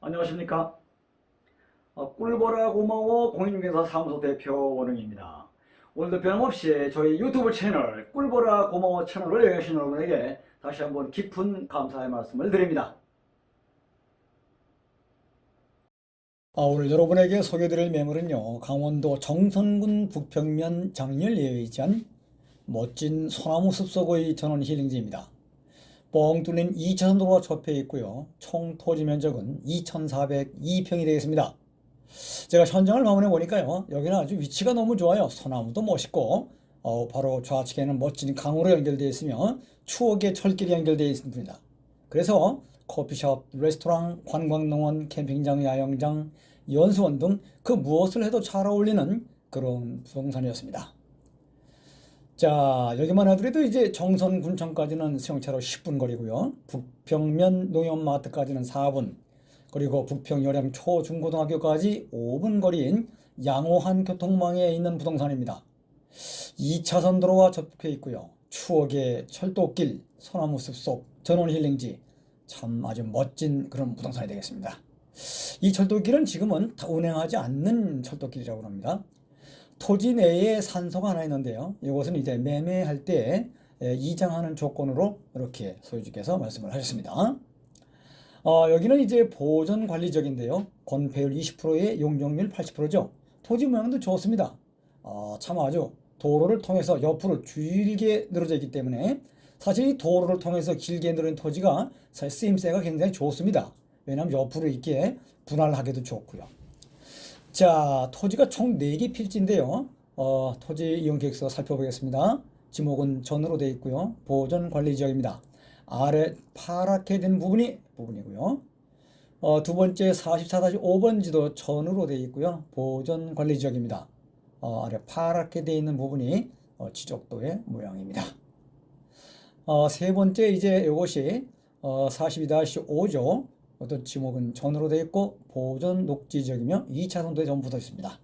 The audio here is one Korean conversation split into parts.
안녕하십니까? 어, 꿀보라 고마워 공인중개사 사무소 대표 원흥입니다. 오늘도 변함없이 저희 유튜브 채널 꿀보라 고마워 채널을 여행하신 여러분에게 다시 한번 깊은 감사의 말씀을 드립니다. 아, 오늘 여러분에게 소개드릴 매물은요, 강원도 정선군 북평면 장렬 예외에 위치한 멋진 소나무 숲속의 전원 힐링지입니다. 뻥 뚫린 2차선 도로가 접해 있고요. 총 토지 면적은 2,402평이 되겠습니다. 제가 현장을 방문해 보니까요. 여기는 아주 위치가 너무 좋아요. 소나무도 멋있고 어, 바로 좌측에는 멋진 강으로 연결되어 있으며 추억의 철길이 연결되어 있습니다. 그래서 커피숍, 레스토랑, 관광농원, 캠핑장, 야영장, 연수원 등 그 무엇을 해도 잘 어울리는 그런 부동산이었습니다. 자, 여기만 하더라도 이제 정선 군청까지는 수용차로 10분 거리고요. 북평면 농협마트까지는 4분, 그리고 북평 요령 초중고등학교까지 5분 거리인 양호한 교통망에 있는 부동산입니다. 2차선 도로와 접해 있고요. 추억의 철도길, 소나무 숲속, 전원 힐링지, 참 아주 멋진 그런 부동산이 되겠습니다. 이 철도길은 지금은 다 운행하지 않는 철도길이라고 합니다. 토지 내에 산소가 하나 있는데요. 이것은 이제 매매할 때 에, 이장하는 조건으로 이렇게 소유주께서 말씀을 하셨습니다. 어, 여기는 이제 보존 관리적인데요. 건폐율 20%에 용적률 80%죠. 토지 모양도 좋습니다. 어, 참 아주 도로를 통해서 옆으로 길게 늘어져 있기 때문에 사실 이 도로를 통해서 길게 늘어진 토지가 사실 쓰임새가 굉장히 좋습니다. 왜냐하면 옆으로 있기에 분할하기도 좋고요. 자, 토지가 총 4개 필지인데요. 어, 토지 이용 계획서 살펴보겠습니다. 지목은 전으로 되어 있고요. 보존 관리 지역입니다. 아래 파랗게 된 부분이 부분이고요. 어, 두 번째 44-5번 지도 전으로 되어 있고요. 보존 관리 지역입니다. 어, 아래 파랗게 되어 있는 부분이 어, 지적도의 모양입니다. 어, 세 번째 이제 이것이 어, 42-5조 어떤 지목은 전으로 되어 있고 보존 녹지 지역이며 2차선 도에 전부 붙어 있습니다.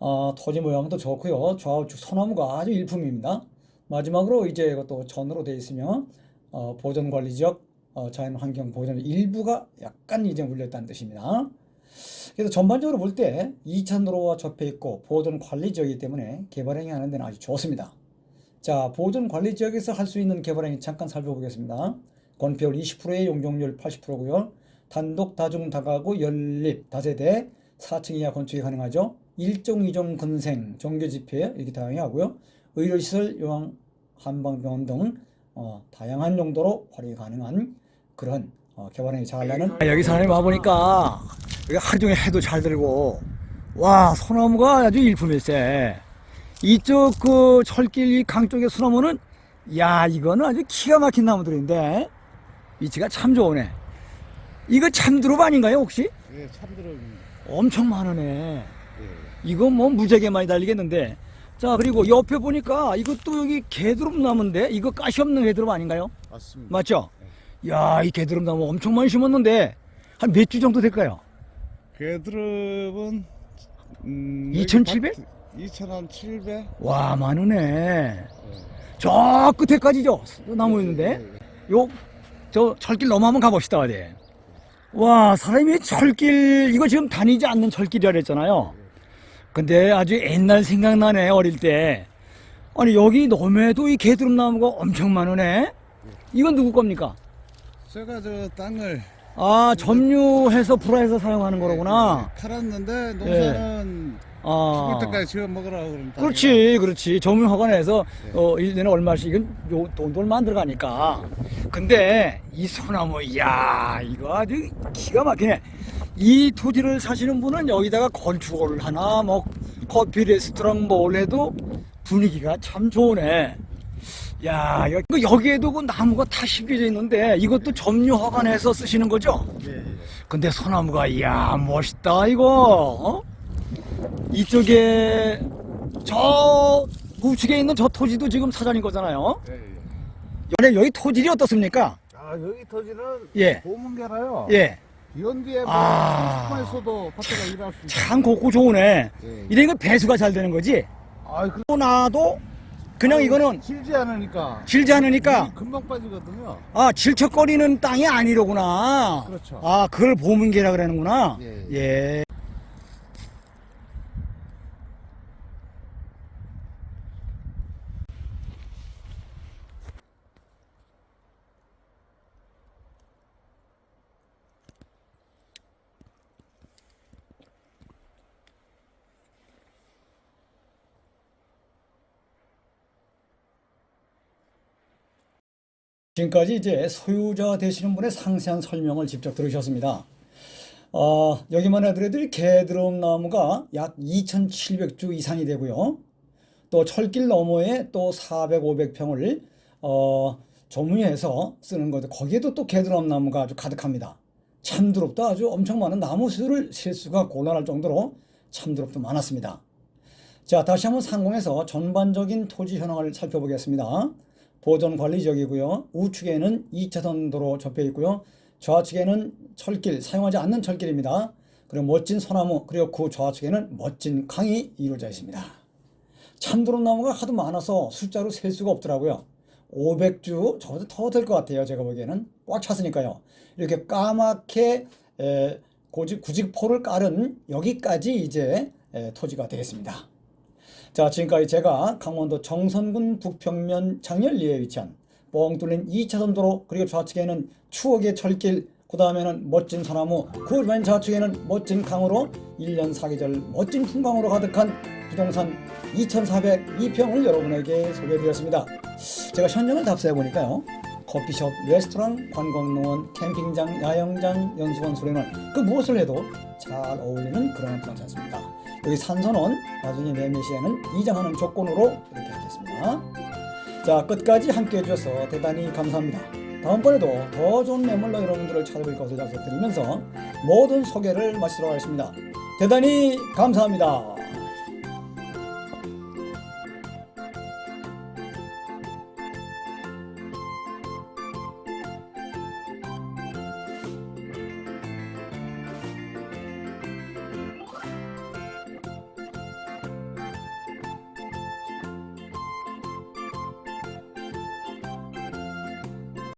어, 토지 모양도 좋고요. 좌우측 소나무가 아주 일품입니다. 마지막으로 이제 이것도 전으로 되어 있으며 어, 보존 관리 지역 어, 자연 환경 보존 일부가 약간 이제 물렸다는 뜻입니다. 그래서 전반적으로 볼 때 2차선 도로와 접해 있고 보존 관리 지역이기 때문에 개발 행위 하는 데는 아주 좋습니다. 자, 보존 관리 지역에서 할 수 있는 개발 행위 잠깐 살펴보겠습니다. 건폐율 20%의 용적률 80%고요. 단독 다중 다가구 연립 다세대 4층 이하 건축이 가능하죠. 1종 2종 근생 정규 집회 이렇게 다양히 하고요. 의료시설 요양 한방병원 등 어, 다양한 용도로 활용이 가능한 그런 어, 개발행위 잘 나는 여기 사람이 와보니까 여기 하루 종일 해도 잘 들고 와 소나무가 아주 일품일세 이쪽 그 철길 이 강 쪽의 소나무는 야 이거는 아주 기가 막힌 나무들인데 위치가 참 좋으네 이거 참드롭 아닌가요 혹시? 예, 참드럽입니다. 엄청 많으네 예. 이거 뭐 무지하게 많이 달리겠는데 자 그리고 옆에 보니까 이것도 여기 개드롭 나무인데 이거 가시 없는 개드롭 아닌가요? 맞습니다. 맞죠? 야이 개드롭 나무 엄청 많이 심었는데 한 몇 주 정도 될까요? 개드럽은 음, 2700? 2,700? 와 많으네 저 끝에까지죠 나무 있는데 요 저 철길 넘어 한번 가봅시다 어디. 와 사람이 철길 이거 지금 다니지 않는 철길이라 그랬잖아요. 근데 아주 옛날 생각나네 어릴 때. 아니 여기 너머에도 이 개드름 나무가 엄청 많으네. 이건 누구 겁니까? 제가 저 땅을 아 점유해서 불화해서 사용하는 거로구나. 팔았는데 농사는 아. 죽을 때까지 지어 먹으라고 그런 땅이라. 그렇지, 그렇지. 점유 허가내서 어 1년에 얼마씩 이건 요 돈도 얼마 안 들어가니까. 근데 이 소나무, 이야, 이거 아주 기가 막히네. 이 토지를 사시는 분은 여기다가 건축을 하나, 뭐 커피 레스토랑 뭘 해도 분위기가 참 좋으네. 야, 여기, 여기에도 그 나무가 다 심겨져 있는데 이것도 점유 허가내서 쓰시는 거죠? 예, 예. 근데 소나무가 이야 멋있다 이거 어? 이쪽에 저 우측에 있는 저 토지도 지금 사장인 거잖아요 예, 예. 원래 여기 토질이 어떻습니까? 아 여기 터지는 예. 고문계라요. 예. 연뒤에 뭐 아. 10분 있어도 밭에가 일할 수 있어요. 참 곱고 좋으네 예. 이거 배수가 잘 되는 거지? 아, 그 또 나도 그냥 이거는 질지 않으니까. 길지 않으니까 물이 금방 빠지거든요. 아 질척거리는 땅이 아니로구나. 그렇죠. 아 그걸 보문계라 그러는구나. 예, 예. 지금까지 이제 소유자 되시는 분의 상세한 설명을 직접 들으셨습니다. 어, 여기만 해더라도 이 개드럼 나무가 약 2,700주 이상이 되고요. 또 철길 너머에 또 400, 500평을 어, 조무해서 쓰는 것, 거기에도 또 개드럼 나무가 아주 가득합니다. 참드롭도 아주 엄청 많은 나무 수를 셀 수가 곤란할 정도로 참드롭도 많았습니다. 자, 다시 한번 상공에서 전반적인 토지 현황을 살펴보겠습니다. 보존 관리 지역이고요. 우측에는 2차선 도로 접해 있고요. 좌측에는 철길, 사용하지 않는 철길입니다. 그리고 멋진 소나무, 그리고 그 좌측에는 멋진 강이 이루어져 있습니다. 참드름 나무가 하도 많아서 숫자로 셀 수가 없더라고요. 500주, 저보다 더 될 것 같아요. 제가 보기에는. 꽉 찼으니까요. 이렇게 까맣게 에, 고직, 구직포를 깔은 여기까지 이제 에, 토지가 되겠습니다. 자, 지금까지 제가 강원도 정선군 북평면 장렬리에 위치한 뻥 뚫린 2차선 도로 그리고 좌측에는 추억의 철길 그 다음에는 멋진 소나무 그 맨 좌측에는 멋진 강으로 1년 사계절 멋진 풍광으로 가득한 부동산 2,402평을 여러분에게 소개해드렸습니다. 제가 현장을 답사해 보니까요. 커피숍, 레스토랑, 관광농원, 캠핑장, 야영장, 연수원, 수련원 그 무엇을 해도 잘 어울리는 그런 부동산 습니다 여기 산선원 나중에 매매 시에는 이장하는 조건으로 이렇게 하겠습니다. 자 끝까지 함께 해주셔서 대단히 감사합니다. 다음번에도 더 좋은 매물로 여러분들을 찾아뵐 것을 약속드리면서 모든 소개를 마치도록 하겠습니다. 대단히 감사합니다.